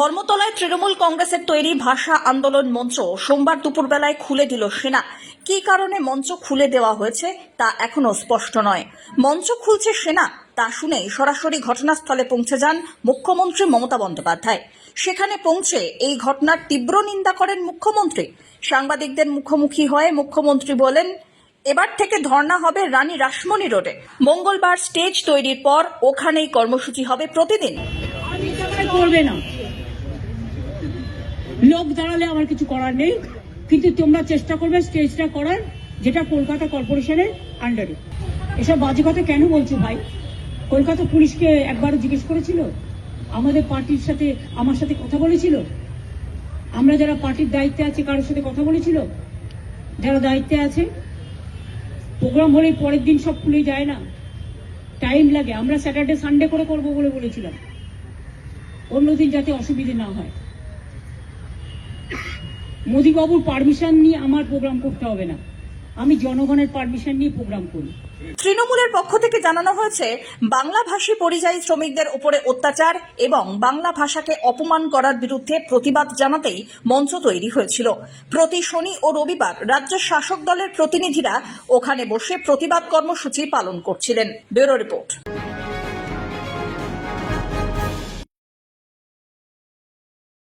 ধর্মতলায় তৃণমূল কংগ্রেসের তৈরি ভাষা আন্দোলন মঞ্চ সোমবার দুপুরবেলায় খুলে দিল সেনা। কী কারণে মঞ্চ খুলে দেওয়া হয়েছে তা এখনও স্পষ্ট নয়। মঞ্চ খুলছে সেনা, তা শুনে সরাসরি ঘটনাস্থলে পৌঁছে যান মুখ্যমন্ত্রী মমতা বন্দ্যোপাধ্যায়। সেখানে পৌঁছে এই ঘটনার তীব্র নিন্দা করেন মুখ্যমন্ত্রী। সাংবাদিকদের মুখোমুখি হয়ে মুখ্যমন্ত্রী বলেন, এবার থেকে ধর্ণা হবে রানী রাসমণি রোডে। মঙ্গলবার স্টেজ তৈরির পর ওখানেই কর্মসূচি হবে প্রতিদিন। করবে না। লোক দাঁড়ালে আমার কিছু করার নেই। কিন্তু তোমরা চেষ্টা করবে স্টেজটা করার, যেটা কলকাতা কর্পোরেশনের আন্ডারে এসব বাজে কথা কেন বলছো ভাই? কলকাতা পুলিশকে একবারও জিজ্ঞেস করেছিল? আমাদের পার্টির সাথে, আমার সাথে কথা বলেছিল? আমরা যারা পার্টির দায়িত্বে আছে, কারোর সাথে কথা বলেছিল? যারা দায়িত্বে আছে? প্রোগ্রাম হলে পরের দিন সব খুলে যায় না। টাইম লাগে। আমরা স্যাটারডে, সানডে করে করব বলে বলেছিলাম। অন্যদিন যাতে অসুবিধে না হয়। মোদীবাবুর পারমিশন নিয়ে আমার প্রোগ্রাম করতে হবে না। আমি জনগণের পারমিশন নিয়ে প্রোগ্রাম করি। তৃণমূলের পক্ষ থেকে জানানো হয়েছে, বাংলা ভাষী পরিযায়ী শ্রমিকদের উপরে অত্যাচার এবং বাংলা ভাষাকে অপমান করার বিরুদ্ধে প্রতিবাদ জানাতেই মঞ্চ তৈরি হয়েছিল। প্রতি শনি ও রবিবার রাজ্য শাসক দলের প্রতিনিধিরা ওখানে বসে প্রতিবাদ কর্মসূচি পালন করছিলেন। Bureau report.